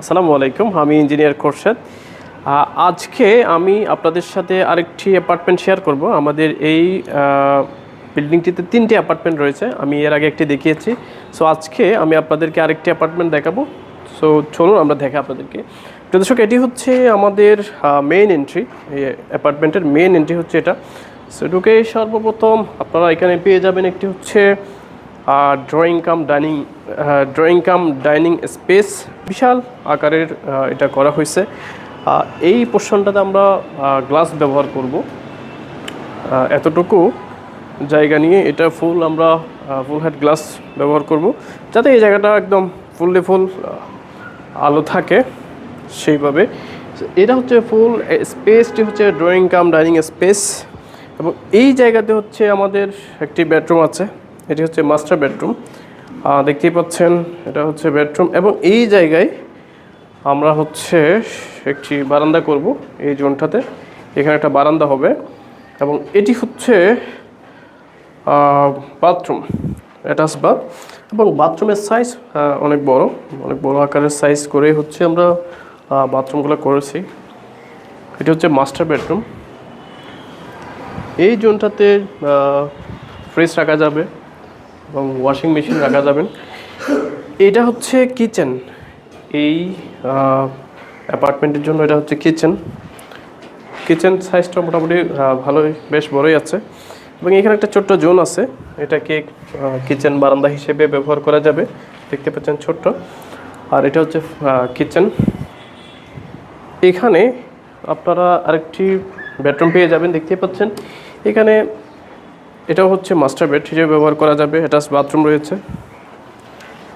আসসালামু আলাইকুম, আমি ইঞ্জিনিয়ার খোরশেদ। আজকে আমি আপনাদের সাথে আরেকটি অ্যাপার্টমেন্ট শেয়ার করব। আমাদের এই বিল্ডিংটিতে তিনটি অ্যাপার্টমেন্ট রয়েছে, আমি এর আগে একটি দেখিয়েছি। সো আজকে আমি আপনাদেরকে আরেকটি অ্যাপার্টমেন্ট দেখাবো। সো চলুন আমরা দেখা আপনাদেরকে। দর্শক, এটি হচ্ছে আমাদের মেইন এন্ট্রি এই অ্যাপার্টমেন্টের মেইন এন্ট্রি হচ্ছে এটা। সো ঢুকে সর্বপ্রথম আপনারা এখানে পেয়ে যাবেন, একটি হচ্ছে drawing cum dining drawing cum dining space বিশাল আকারের এটা করা হয়েছে। এই পোর্শনটাতে আমরা গ্লাস ব্যবহার করব। এতটুকু জায়গা নিয়ে এটা ফুল আমরা ফুল হেড গ্লাস ব্যবহার করব, যাতে এই জায়গাটা একদম ফুললি ফুল আলো থাকে সেইভাবে। এটা হচ্ছে ফুল স্পেসটি হচ্ছে ড্রয়িং কাম ডাইনিং স্পেস এবং এই জায়গাতে হচ্ছে আমাদের একটি বেডরুম আছে। এটি হচ্ছে মাস্টার বেডরুম দেখতেই পাচ্ছেন, এটা হচ্ছে বেডরুম এবং এই জায়গায় আমরা হচ্ছে একটি বারান্দা করব এই জোনটাতে। এখানে একটা বারান্দা হবে এবং এটি হচ্ছে বাথরুম অ্যাটাচ বাথ এবং বাথরুমের সাইজ অনেক বড় অনেক বড় আকারের সাইজ করে হচ্ছে আমরা বাথরুমগুলো করেছি। এটি হচ্ছে মাস্টার বেডরুম এই জোনটাতে ফ্রিজ রাখা যাবে। এবং ওয়াশিং মেশিন রাখা যাবেন। এটা হচ্ছে কিচেন এই অ্যাপার্টমেন্টের জন্য এটা হচ্ছে কিচেন কিচেন সাইজটা মোটামুটি ভালোই, বেশ বড়ই আছে। এবং এখানে একটা ছোট্ট জোন আছে। এটাকে কিচেন বারান্দা হিসেবে ব্যবহার করা যাবে। দেখতে পাচ্ছেন ছোট্ট। আর এটা হচ্ছে কিচেন এখানে আপনারা আরেকটি বেডরুম পেয়ে যাবেন, দেখতে পাচ্ছেন। এখানে এটাও হচ্ছে মাস্টার বেড হিসেবে ব্যবহার করা যাবে অ্যাটাচ বাথরুম রয়েছে।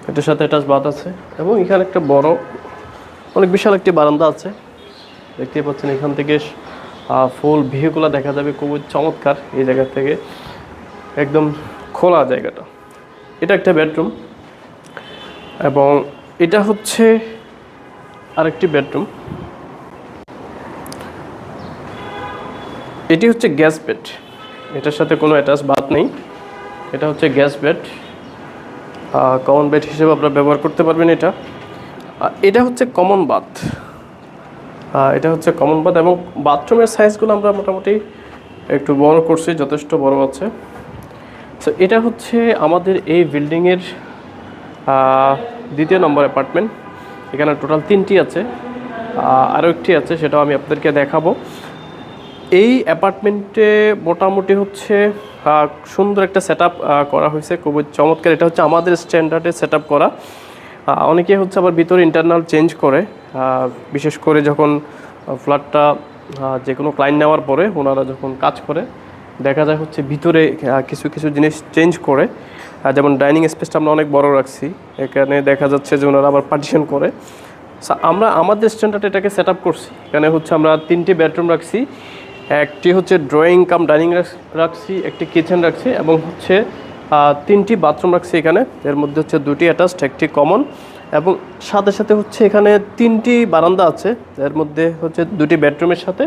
এটার সাথে অ্যাটাচ বাথ আছে। এবং এখানে একটা বড় অনেক বিশাল একটি বারান্দা আছে। দেখতেই পাচ্ছেন এখান থেকে ফুল ভিউগুলো দেখা যাবে খুবই চমৎকার এই জায়গা থেকে। একদম খোলা জায়গাটা। এটা একটা বেডরুম এবং এটা হচ্ছে আরেকটি বেডরুম এটি হচ্ছে গ্যাস বেড এটার সাথে কোনো অ্যাটাচ বাথ নেই। এটা হচ্ছে গ্যাস বেড কমন বেড হিসেবে আপনারা ব্যবহার করতে পারবেন এটা। এটা হচ্ছে কমন বাথ এটা হচ্ছে কমন বাথ এবং বাথরুমের সাইজগুলো আমরা মোটামুটি একটু বড় করছি, যথেষ্ট বড় আছে। সো এটা হচ্ছে আমাদের এই বিল্ডিংয়ের দ্বিতীয় নম্বর অ্যাপার্টমেন্ট এখানে টোটাল তিনটি আছে। আরও একটি আছে, সেটাও আমি আপনাদেরকে দেখাবো। এই অ্যাপার্টমেন্টে মোটামুটি হচ্ছে সুন্দর একটা সেট করা হয়েছে, খুবই চমৎকার। এটা হচ্ছে আমাদের স্ট্যান্ডার্ডে সেট করা। অনেকে হচ্ছে আবার ভিতরে ইন্টারনাল চেঞ্জ করে বিশেষ করে যখন ফ্ল্যাটটা যে কোনো ক্লায়েন্ট নেওয়ার পরে ওনারা যখন কাজ করে, দেখা যায় হচ্ছে ভিতরে কিছু কিছু জিনিস চেঞ্জ করে। যেমন ডাইনিং স্পেসটা আমরা অনেক বড় রাখছি। এখানে দেখা যাচ্ছে যে ওনারা আবার পার্টিশন করে। আমরা, আমাদের স্ট্যান্ডার্ড এটাকে সেট করছি। এখানে হচ্ছে আমরা তিনটি বেডরুম রাখছি। একটি হচ্ছে ড্রয়িং কাম ডাইনিং রাখছি, একটি কিচেন রাখছি এবং হচ্ছে তিনটি বাথরুম রাখছি এখানে। এর মধ্যে হচ্ছে দুটি অ্যাটাচড একটি কমন এবং সাথে সাথে হচ্ছে এখানে তিনটি বারান্দা আছে। এর মধ্যে হচ্ছে দুটি বেডরুমের সাথে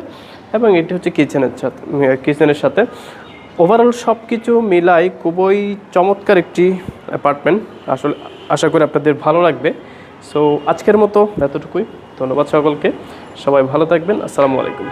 এবং এটি হচ্ছে কিচেনের সাথে কিচেনের সাথে। ওভারঅল সব কিছু মিলাই খুবই চমৎকার একটি অ্যাপার্টমেন্ট আসলে আশা করি আপনাদের ভালো লাগবে। সো আজকের মতো এতটুকুই। ধন্যবাদ সকলকে। সবাই ভালো থাকবেন। আসসালামু আলাইকুম।